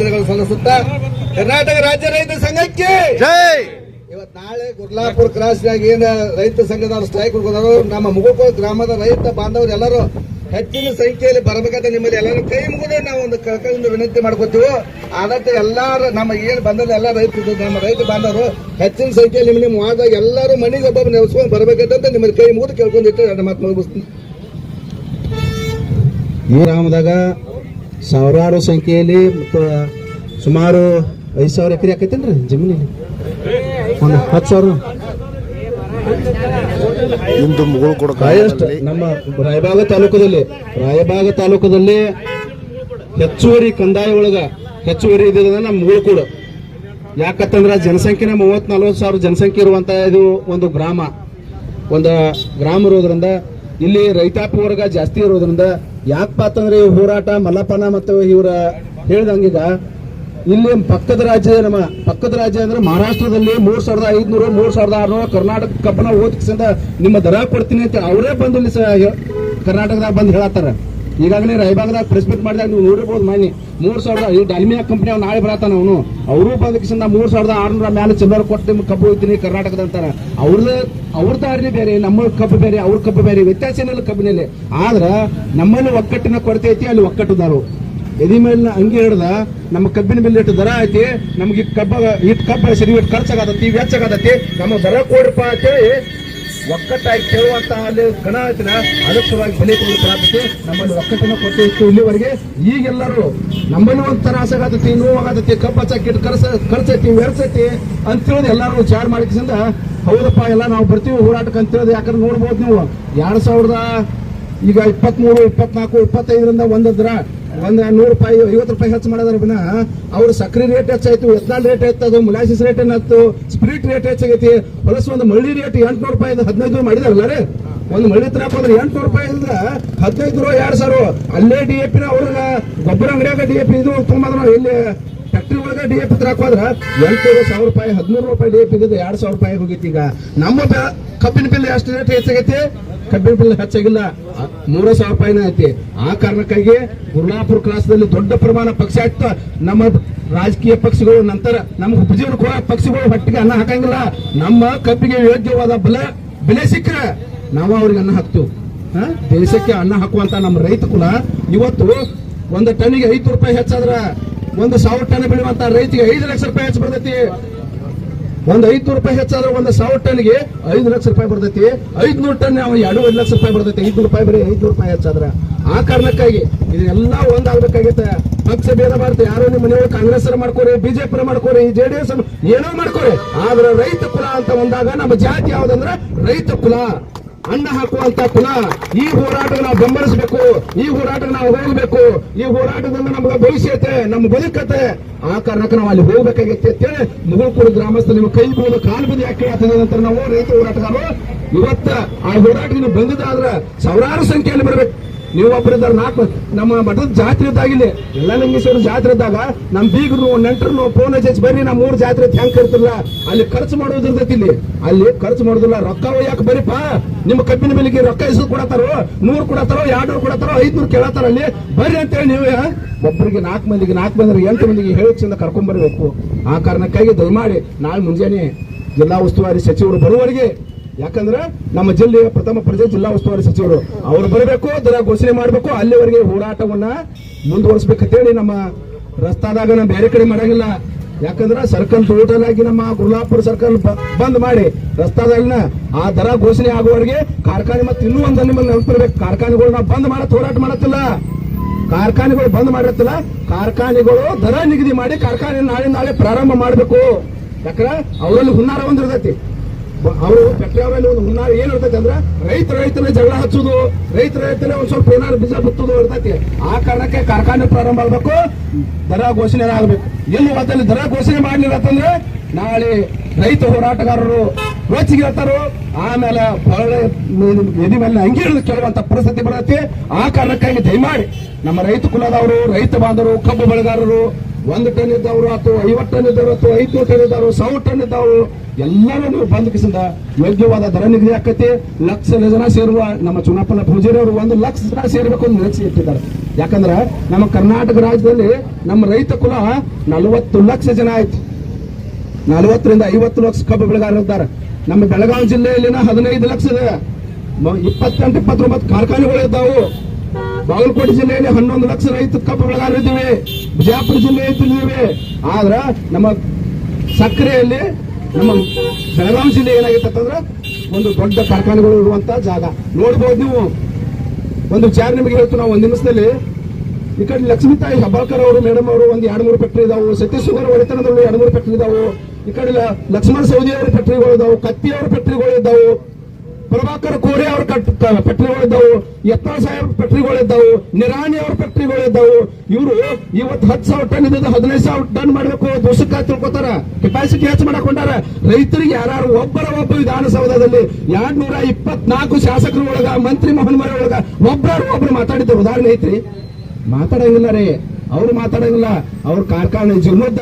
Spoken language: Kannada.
ವಂದನೆಗಳು ಸಲ್ಲಿಸುತ್ತಾ ಕರ್ನಾಟಕ ರಾಜ್ಯ ರೈತ ಸಂಘಕ್ಕೆ ಇವತ್ ನಾಳೆ ಗುರ್ಲಾಪುರ್ ಕ್ರಾಸ್ನಾಗ ಏನ ರೈತ ಸಂಘದ ಸ್ಟ್ರೈಕ್ ನಮ್ಮ ಮುಗುಕೋ ಗ್ರಾಮದ ರೈತ ಬಾಂಧವರು ಎಲ್ಲರೂ ಹೆಚ್ಚಿನ ಸಂಖ್ಯೆಯಲ್ಲಿ ಬರಬೇಕಾದ ನಿಮ್ಮಲ್ಲಿ ಎಲ್ಲರೂ ಕೈ ಮುಗಿದು ನಾವು ಒಂದು ಕಳ್ಕೊಂಡು ವಿನಂತಿ ಮಾಡ್ಕೋತೀವಿ ಅದಕ್ಕೆ ಎಲ್ಲಾರು ನಮ್ಮ ಏನು ಬಂದಲ್ಲ ಎಲ್ಲ ರೈತ ನಮ್ಮ ರೈತ ಬಾಂಧವರು ಹೆಚ್ಚಿನ ಸಂಖ್ಯೆಯಲ್ಲಿ ನಿಮ್ಮ ನಿಮ್ಮ ವಾರ್ಡ್ದಾಗ ಎಲ್ಲರೂ ಮನೆಗೆ ಒಬ್ಬೊಬ್ಬ ನೆಲೆಸ್ಕೊಂಡು ಬರಬೇಕಂತ ನಿಮ್ಮಲ್ಲಿ ಕೈ ಮುಗಿದು ಕೇಳ್ಕೊಂಡಿಟ್ಟು ನನ್ನ ಮಾತು ಮುಗಿಸ್ತೀನಿ. ಈ ಗ್ರಾಮದಾಗ ಸಾವಿರಾರು ಸಂಖ್ಯೆಯಲ್ಲಿ ಮತ್ತು ಸುಮಾರು ಐದು ಸಾವಿರ ಎಕರೆ ಆಕೈತೇನ್ರಿ ಜಮೀನಿಗೆ? ಒಂದು ಹತ್ತು ಸಾವಿರ. ನಮ್ಮ ರಾಯಬಾಗ ತಾಲೂಕದಲ್ಲಿ ರಾಯಬಾಗ ತಾಲೂಕದಲ್ಲಿ ಹೆಚ್ಚುವರಿ ಕಂದಾಯ ಒಳಗ ಹೆಚ್ಚುವರಿ ಇದ್ದಿದ್ದ ನಮ್ಮ ಮುಗುಳ್ಕೂಡು ಯಾಕತ್ತಂದ್ರೆ ಜನಸಂಖ್ಯೆನ ಮೂವತ್ ನಲ್ವತ್ತು ಸಾವಿರ ಜನಸಂಖ್ಯೆ ಇರುವಂತ ಇದು ಒಂದು ಗ್ರಾಮ. ಒಂದು ಗ್ರಾಮ ಇರೋದ್ರಿಂದ ಇಲ್ಲಿ ರೈತಾಪಿ ವರ್ಗ ಜಾಸ್ತಿ ಇರೋದ್ರಿಂದ ಯಾಕಪ್ಪ ಅಂತಂದ್ರೆ ಈ ಹೋರಾಟ, ಮಲ್ಲಪ್ಪನ ಮತ್ತು ಇವರ ಹೇಳ್ದಂಗೀಗ ಇಲ್ಲಿ ಪಕ್ಕದ ರಾಜ್ಯ ನಮ್ಮ ಪಕ್ಕದ ರಾಜ್ಯ ಅಂದ್ರೆ ಮಹಾರಾಷ್ಟ್ರದಲ್ಲಿ ಮೂರ್ ಸಾವಿರದ ಐದ್ನೂರು, ಮೂರ್ ಸಾವಿರದ ಆರ್ನೂರು ಕರ್ನಾಟಕ ಕಬ್ಬನ ಓದಿಸಿಂದ ನಿಮ್ಮ ದರ ಕೊಡ್ತೀನಿ ಅಂತ ಅವರೇ ಬಂದು ಇಲ್ಲಿ ಕರ್ನಾಟಕದಾಗ ಬಂದು ಹೇಳತ್ತಾರ. ಈಗಾಗಲೇ ರಾಯಬಾಗದಾಗ ಪ್ರೆಸ್ ಮೀಟ್ ಮಾಡಿದಾಗ ನೀವು ನೋಡಿರ್ಬೋದು ಮಾನಿ ಮೂರು ಸಾವಿರದ ಈ ಡಾಲ್ಮಿಯಾ ಕಂಪ್ನಿ ಅವ್ನು ನಾಳೆ ಬರತ್ತಾನ ಅವನು. ಅವರು ಬಂದಕ್ಕಿಂತ ಮೂರು ಸಾವಿರದ ಆರುನೂರ ಮೇಲೆ ಚಿಲ್ಲರ್ ಕೊಟ್ಟು ನಿಮ್ಗೆ ಕಬ್ಬು ಹೋಗ್ತೀನಿ ಕರ್ನಾಟಕದ ಅಂತಾರೆ ಅವ್ರದ್ದು ಅವ್ರ ದಾರಿನೇ ಬೇರೆ ನಮ್ಮ ಕಬ್ಬು ಬೇರೆ, ಅವ್ರ ಕಬ್ಬು ಬೇರೆ, ವ್ಯತ್ಯಾಸ ಏನಿಲ್ಲ ಕಬ್ಬಿನಲ್ಲಿ ಆದ್ರೆ ನಮ್ಮಲ್ಲಿ ಒಕ್ಕಟ್ಟಿನ ಕೊರತೆ ಐತಿ, ಅಲ್ಲಿ ಒಕ್ಕಟ್ಟುದಾರು. ಎದಿ ಮೇಲಿನ ಅಂಗಿ ಹಿಡ್ದ ನಮ್ಮ ಕಬ್ಬಿನ ಮೇಲೆ ಇಟ್ಟು ದರ ಐತಿ, ನಮ್ಗೆ ಕಬ್ಬ ಇಟ್ಟು ಕಬ್ಬ ಸರಿ ಇಟ್ಟು ಖರ್ಚಾಗತೈತಿ, ವೆಚ್ಚಾಗತೈತಿ ನಮ್ಮ ದರ ಕೊಡಪ್ಪ ಅಂತೇಳಿ ಒಕ್ಕಟ್ಟಾಗಿ ಕೇಳುವಂತಹ ಅಲ್ಲಿ ಗಣ ಐತಿನ ಅದಕ್ಕೆ ಸಲುವಾಗಿ ಬೆಲೆ ಕೊಡಬೇಕಾಗತ್ತೆ ನಮ್ಮಲ್ಲಿ ಒಕ್ಕಟ್ಟನ್ನು ಕೊಟ್ಟು ಇತ್ತು ಇಲ್ಲಿವರೆಗೆ. ಈಗೆಲ್ಲರೂ ನಮ್ಮಲ್ಲಿ ಒಂದು ತರಾಸಾಗತೈತಿ ನೋವಾಗತೈತಿ ಕಬ್ಬ ಕರ್ಸ ಖರ್ಚೈತಿ ವ್ಯರ್ಸೈತಿ ಅಂತೇಳಿ ಎಲ್ಲರೂ ಚಾರ್ ಮಾಡಿಕಿಸಿಂದ ಹೌದಪ್ಪ, ಎಲ್ಲ ನಾವು ಬರ್ತೀವಿ ಹೋರಾಟಕ್ಕೆ ಅಂತೇಳಿದ್ರೆ ಯಾಕಂದ್ರೆ ನೋಡ್ಬೋದು ನೀವು, ಎರಡು ಸಾವಿರದ ಈಗ ಇಪ್ಪತ್ಮೂರು, ಇಪ್ಪತ್ನಾಲ್ಕು, ಇಪ್ಪತ್ತೈದರಿಂದ ಒಂದದ್ರ ಒಂದ್ ನೂರು ರೂಪಾಯಿ, ಐವತ್ತು ರೂಪಾಯಿ ಹೆಚ್ಚು ಮಾಡೋದ್ರ ವಿನ ಅವ್ರ ಸಕ್ಕರೆ ರೇಟ್ ಹೆಚ್ಚಾಯ್ತು ಎತ್ನಾಲ್ ರೇಟ್ ಹೆಚ್ಚದು ಮುಲಾಸಿಸ್ ರೇಟ್ ಏನಾಯ್ತು ಸ್ಪಿರಿಟ್ ರೇಟ್ ಹೆಚ್ಚಾಗೈತಿ ಹೊಲಸು ಒಂದು ಮಳ್ಳಿ ರೇಟ್ ಎಂಟ್ನೂರು ರೂಪಾಯಿ ಹದಿನೈದು ಮಾಡಿದಾರಲ್ಲ ರೀ. ಒಂದು ಮಳ್ಳಿ ತರಪ್ಪ ಅಂದ್ರೆ ಎಂಟ್ನೂರು ರೂಪಾಯಿ ಅಂದ್ರೆ ಹದಿನೈದು ಎರಡ್ ಸಾವಿರ ಅಲ್ಲೇ ಡಿ ಎ ಪಿನ ಅವ್ರಿಗೆ ಗೊಬ್ಬರ ಅಂಗಡಿಯಾಗ ಡಿ ಎ ಪಿ ಇದು ತುಂಬ ಇಲ್ಲಿ ಫ್ಯಾಕ್ಟ್ರಿ ಒಳಗೆ ಡಿ ಎ ಪಿ ಹಾಕೋದ್ರ ಎಂಟುನೂರು ಸಾವಿರ ರೂಪಾಯಿ ಹದಿನೂರು ರೂಪಾಯಿ ಡಿ ಎ ಪಿ ಎರಡು ಸಾವಿರ ರೂಪಾಯಿ ಹೋಗೈತಿ ಈಗ. ನಮ್ಮ ಕಬ್ಬಿನ ಬಿಲ್ ಎಷ್ಟು ರೇಟ್ ಹೆಚ್ಚಾಗೈತಿ? ಕಬ್ಬಿನ ಬಿಲ್ ಹೆಚ್ಚಾಗಿಲ್ಲ. ಮೂರ ಸಾವಿರ ರೂಪಾಯಿನ ಐತಿ. ಆ ಕಾರಣಕ್ಕಾಗಿ ಗುರುನಾಪುರ ಕ್ರಾಸ್ದಲ್ಲಿ ದೊಡ್ಡ ಪ್ರಮಾಣ ಪಕ್ಷ ಆಯ್ತು ನಮ್ಮ ರಾಜಕೀಯ ಪಕ್ಷಗಳು ನಂತರ ನಮ್ಗೆ ಉಪಜೀವನ ಕೂಡ ಪಕ್ಷಗಳು ಹೊಟ್ಟಿಗೆ ಅನ್ನ ಹಾಕಂಗಿಲ್ಲ. ನಮ್ಮ ಕಬ್ಬಿಗೆ ಯೋಗ್ಯವಾದ ಬಲ, ಬೆಲೆ ಸಿಕ್ಕರೆ ನಾವು ಅವ್ರಿಗೆ ಅನ್ನ ಹಾಕ್ತೀವಿ? ದೇಶಕ್ಕೆ ಅನ್ನ ಹಾಕುವಂತ ನಮ್ಮ ರೈತ ಕುಲ ಇವತ್ತು ಒಂದು ಟನ್ನಿಗೆ ಐದು ರೂಪಾಯಿ ಹೆಚ್ಚಾದ್ರ ಒಂದು ಸಾವಿರ ಟನ್ ಬೆಳೆಯುವಂತ ರೈತಿಗೆ ಐದು ಲಕ್ಷ ರೂಪಾಯಿ ಹೆಚ್ಚು ಬರ್ತೈತಿ. ಒಂದ್ ಐದ್ನೂರು ರೂಪಾಯಿ ಹೆಚ್ಚಾದ್ರೆ ಒಂದು ಸಾವಿರ ಟನ್ಗೆ ಐದು ಲಕ್ಷ ರೂಪಾಯಿ ಬರ್ತೈತಿ. ಐದ್ನೂರು ಟನ್ ಎರಡು ಎರಡೂವರೆ ಲಕ್ಷ ರೂಪಾಯಿ ಬರ್ತೈತಿ. ಐದ್ನೂರು ರೂಪಾಯಿ ಬರೀ ಐದ್ನೂರು ರೂಪಾಯಿ ಹೆಚ್ಚಾದ್ರೆ. ಆ ಕಾರಣಕ್ಕಾಗಿ ಇದೆಲ್ಲ ಒಂದಾಗಬೇಕಾಗೈತೆ. ಪಕ್ಷ ಭೇದ ಭಾರತ ಯಾರೋ ನಿಮ್ಮ ಮನೆಯವರು ಕಾಂಗ್ರೆಸ್ ಮಾಡ್ಕೋರಿ ಬಿಜೆಪಿ ಮಾಡ್ಕೋರಿ ಜೆ ಡಿ ಎಸ್ ಏನೋ ಮಾಡ್ಕೋರಿ. ಆದ್ರೆ ರೈತ ಕುಲ ಅಂತ ಒಂದಾಗ ನಮ್ಮ ಜಾತಿ ಯಾವ್ದಂದ್ರೆ ರೈತ ಕುಲ. ಅನ್ನ ಹಾಕುವಂತ ಕುಲ ಈ ಹೋರಾಟಕ್ಕೆ ನಾವು ಬೆಂಬಲಿಸಬೇಕು. ಈ ಹೋರಾಟಕ್ಕೆ ನಾವು ಹೋಗಬೇಕು. ಈ ಹೋರಾಟದಿಂದ ನಮ್ಗೆ ಭವಿಷ್ಯತೆ, ನಮ್ಮ ಬದುಕತೆ. ಆ ಕಾರಣಕ್ಕೆ ನಾವು ಅಲ್ಲಿ ಹೋಗ್ಬೇಕಾಗೈತೆ ಅಂತೇಳಿ ಮುಗುಳ್ಕೂರು ಗ್ರಾಮಸ್ಥರು ನೀವು ಕೈ ಬೀಳು ಕಾಲು ಬದಿ ಯಾಕೆ ಅಂತ ನಂತರ ನಾವು ರೈತ ಹೋರಾಟಗಾರರು. ಇವತ್ತ ಆ ಹೋರಾಟಕ್ಕೆ ನೀವು ಬಂದಿದ್ದಾದ್ರೆ ಸಾವಿರಾರು ಸಂಖ್ಯೆಯಲ್ಲಿ ಬರ್ಬೇಕು. ನೀವು ಒಬ್ಬರಿದ್ದಾರೆ ನಾಲ್ಕು ನಮ್ಮ ಮಠದ ಜಾತ್ರೆ ಇದ್ದಾಗಿಲ್ಲ. ಎಲ್ಲ ನಂಗೇಶ್ವರ ಜಾತ್ರೆ ಇದ್ದಾಗ ನಮ್ಮ ಬೀಗರು ನೆಂಟರು ಫೋನ್ ಹಚ್ಚಿ ಬರ್ರಿ ನಮ್ಮ ಮೂರು ಜಾತ್ರೆ ಹೆಂಗ್ ಕರ್ತಿರಲ್ಲ ಅಲ್ಲಿ ಖರ್ಚು ಮಾಡೋದಿರ್ತೈತಿ ಇಲ್ಲಿ. ಅಲ್ಲಿ ಖರ್ಚು ಮಾಡೋದಿಲ್ಲ, ರೊಕ್ಕ ಯಾಕೆ ಬರೀಪಾ. ನಿಮ್ಮ ಕಬ್ಬಿನ ಬೆಲೆಗೆ ರೊಕ್ಕ ಇಸು ಕೊಡತಾರೋ ನೂರು ಕೊಡತಾರೋ ಎರಡು ನೂರು ಕೊಡತಾರೋ ಐದ್ನೂರು ಕೇಳತ್ತಾರ ಅಲ್ಲಿ? ಬರ್ರಿ ಅಂತೇಳಿ ನೀವು ಒಬ್ಬರಿಗೆ ನಾಲ್ಕು ಮಂದಿಗೆ, ನಾಲ್ಕು ಮಂದಿ ಎಂಟು ಮಂದಿಗೆ ಹೇಳೋಚಿಂದ ಕರ್ಕೊಂಡ್ ಬರ್ಬೇಕು. ಆ ಕಾರಣಕ್ಕಾಗಿ ದಯಮಾಡಿ ನಾಳೆ ಮುಂಜಾನೆ ಜಿಲ್ಲಾ ಉಸ್ತುವಾರಿ ಸಚಿವರು ಬರುವವರೆಗೆ ಯಾಕಂದ್ರೆ ನಮ್ಮ ಜಿಲ್ಲೆಯ ಪ್ರಥಮ ಪ್ರಜೆ ಜಿಲ್ಲಾ ಉಸ್ತುವಾರಿ ಸಚಿವರು. ಅವರು ಬರಬೇಕು, ದರ ಘೋಷಣೆ ಮಾಡಬೇಕು, ಅಲ್ಲಿವರೆಗೆ ಹೋರಾಟವನ್ನ ಮುಂದುವರಿಸಬೇಕಂತೇಳಿ ನಮ್ಮ ರಸ್ತಾದಾಗ ನಾವು ಬೇರೆ ಕಡೆ ಮಾಡಂಗಿಲ್ಲ. ಯಾಕಂದ್ರೆ ಸರ್ಕಲ್ ಟೋಟಲ್ ಆಗಿ ನಮ್ಮ ಗುರುಲಾಪುರ ಸರ್ಕಲ್ ಬಂದ್ ಮಾಡಿ ರಸ್ತಾದಲ್ಲಿನ ಆ ದರ ಘೋಷಣೆ ಆಗುವವರೆಗೆ ಕಾರ್ಖಾನೆ ಮತ್ತೆ ಇನ್ನೂ ಒಂದು ನಿಮ್ಮಲ್ಲಿ ನೆನಪಿರ್ಬೇಕು ನಾವು ಬಂದ್ ಮಾಡತ್, ಹೋರಾಟ ಮಾಡತ್ತಿಲ್ಲ. ಕಾರ್ಖಾನೆಗಳು ಬಂದ್ ಮಾಡಿರ್ತಲ್ಲ ಕಾರ್ಖಾನೆಗಳು ದರ ನಿಗದಿ ಮಾಡಿ ಕಾರ್ಖಾನೆ ನಾಳೆ ನಾಳೆ ಪ್ರಾರಂಭ ಮಾಡಬೇಕು. ಯಾಕಂದ್ರೆ ಅವರಲ್ಲಿ ಹುನ್ನಾರ ಒಂದು ಇರ್ತೈತಿ. ಅವರು ಅವರಲ್ಲಿ ಒಂದು ಹುನ್ನಾರ ಏನ್ ಇರ್ತೈತಿ ಅಂದ್ರೆ ರೈತ ರೈತನೇ ಜಗಳ ಹಚ್ಚುದು ರೈತ ರೈತನೇ ಒಂದ್ ಸ್ವಲ್ಪ ಏನಾರು ಬೀಜ ಬಿತ್ತುದು ಇರ್ತೈತಿ. ಆ ಕಾರಣಕ್ಕೆ ಕಾರ್ಖಾನೆ ಪ್ರಾರಂಭ ಆಗ್ಬೇಕು, ದರ ಘೋಷಣೆ ಆಗ್ಬೇಕು. ಎಲ್ಲಿ ಹೊತ್ತಲ್ಲಿ ದರ ಘೋಷಣೆ ಮಾಡಲಿಲ್ಲ ಅಂತಂದ್ರೆ ನಾಳೆ ರೈತ ಹೋರಾಟಗಾರರು ರೋಚಿಗೆ ಹೇಳ್ತಾರೋ ಆಮೇಲೆ ಬಹಳ ಎದಿ ಮೇಲೆ ಹಂಗೆ ಹಿಡಿದು ಕೇಳುವಂತ ಪರಿಸ್ಥಿತಿ ಬರುತ್ತೆ. ಆ ಕಾರಣಕ್ಕಾಗಿ ದಯಮಾಡಿ ನಮ್ಮ ರೈತ ಕುಲದವರು, ರೈತ ಬಾಂಧವರು, ಕಬ್ಬು ಬೆಳೆಗಾರರು ಒಂದು ಟನ್ ಇದ್ದವರು ಅಥವಾ ಐವತ್ತು ಟನ್ ಇದ್ದವರು ಅಥವಾ ಐದು ಟನ್ ಇದ್ದವರು, ಸಾವಿರ ಟನ್ ಇದ್ದವರು ಎಲ್ಲರೂ ನೀವು ಬಂದಕಿಸಿದ ಯೋಗ್ಯವಾದ ದರ ನಿಗದಿ ಆಕತಿ. ಲಕ್ಷ ಜನ ಸೇರುವ ನಮ್ಮ ಚುನಾಪನ ಪೂಜಾರಿ ಅವರು ಒಂದು ಲಕ್ಷ ಜನ ಸೇರ್ಬೇಕು ಅಂತ ನಿರೀಕ್ಷೆ ಇಟ್ಟಿದ್ದಾರೆ. ಯಾಕಂದ್ರೆ ನಮ್ಮ ಕರ್ನಾಟಕ ರಾಜ್ಯದಲ್ಲಿ ನಮ್ಮ ರೈತ ಕುಲ ನಲವತ್ತು ಲಕ್ಷ ಜನ ಆಯ್ತು. ನಲವತ್ತರಿಂದ ಐವತ್ತು ಲಕ್ಷ ಕಬ್ಬು ಬೆಳೆಗಾರರಿದ್ದಾರೆ ನಮ್ಮ ಬೆಳಗಾವಿ ಜಿಲ್ಲೆಯಲ್ಲಿನ ಹದಿನೈದು ಲಕ್ಷದ ಇಪ್ಪತ್ತೆಂಟು, ಇಪ್ಪತ್ತೊಂಬತ್ತು ಕಾರ್ಖಾನೆಗಳು ಇದ್ದಾವು. ಬಾಗಲಕೋಟೆ ಜಿಲ್ಲೆಯಲ್ಲಿ ಹನ್ನೊಂದು ಲಕ್ಷ ರೈತ ಕಬ್ಬು ಬೆಳೆಗಾರರಿದ್ದೀವಿ ಬಿಜಾಪುರ ಜಿಲ್ಲೆಯಲ್ಲಿ ಆದ್ರ ನಮ್ಮ ಸಕ್ಕರೆಯಲ್ಲಿ ನಮ್ಮ ಬೆಳಗಾವಿ ಜಿಲ್ಲೆ ಏನಾಗಿತ್ತು ಅಂತಂದ್ರೆ ಒಂದು ದೊಡ್ಡ ಕಾರ್ಖಾನೆಗಳು ಇರುವಂತ ಜಾಗ. ನೋಡ್ಬೋದು ನೀವು. ಒಂದು ವಿಚಾರ ನಿಮಗೆ ಹೇಳ್ತು ನಾವು ಒಂದು ನಿಮಿಷದಲ್ಲಿ ಈ ಕಡೆ ಲಕ್ಷ್ಮೀತಾಯಿ ಹೆಬ್ಬಾಳ್ಕರ್ ಅವರು ಮೇಡಮ್ ಅವರು ಒಂದು ಎರಡು ಮೂರು ಫ್ಯಾಕ್ಟ್ರಿ ಇದಾವೆ. ಸತೀಶ್ ಸುಗರ್ ಒಡೆತನದಲ್ಲಿ ಎರಡು ಮೂರು ಫ್ಯಾಕ್ಟ್ರಿ ಇದಾವೆ. ಈ ಕಡೆ ಲಕ್ಷ್ಮಣ ಸೌದಿ ಅವರ ಫ್ಯಾಕ್ಟ್ರಿಗಳು ಇದಾವೆ. ಕತ್ತಿ ಅವರ ಫ್ಯಾಕ್ಟ್ರಿಗಳು ಇದಾವೆ. ಪ್ರಭಾಕರ್ ಕೋರೆ ಅವ್ರ ಫ್ಯಾಕ್ಟ್ರಿಗಳು ಇದ್ದಾವು ಸಾವಿರ ಸಾಹೇಬ್ ಫ್ಯಾಕ್ಟ್ರಿಗಳು ಇದ್ದಾವು ನಿರಾಣಿ ಅವ್ರ ಫ್ಯಾಕ್ಟ್ರಿಗಳು ಇದ್ದಾವು ಇವರು ಇವತ್ತು ಹತ್ತು ಸಾವಿರ ಟನ್ ಇದ್ದ ಹದಿನೈದು ಸಾವಿರ ಟನ್ ಮಾಡಬೇಕು ದೋಷಕ್ಕ ತಿಳ್ಕೊತಾರ. ಕೆಪಾಸಿಟಿ ಹೆಚ್ಚು ಮಾಡಕೊಂಡಾರ. ರೈತರಿಗೆ ಯಾರು ಒಬ್ಬರ ಒಬ್ಬ ವಿಧಾನಸೌಧದಲ್ಲಿ ಎರಡ್ ನೂರ ಇಪ್ಪತ್ನಾಲ್ಕು ಶಾಸಕರು ಒಳಗ, ಮಂತ್ರಿ ಮಹನ್ಮರ ಒಳಗ ಒಬ್ಬರ ಒಬ್ರು ಮಾತಾಡಿದ್ದ ಉದಾಹರಣೆ ಐತ್ರಿ. ಮಾತಾಡಂಗಿಲ್ಲ ರೀ. ಅವ್ರು ಮಾತಾಡಂಗಿಲ್ಲ. ಅವ್ರ ಕಾರ್ಖಾನೆ ಜೀವನೋದ್ಧಾರ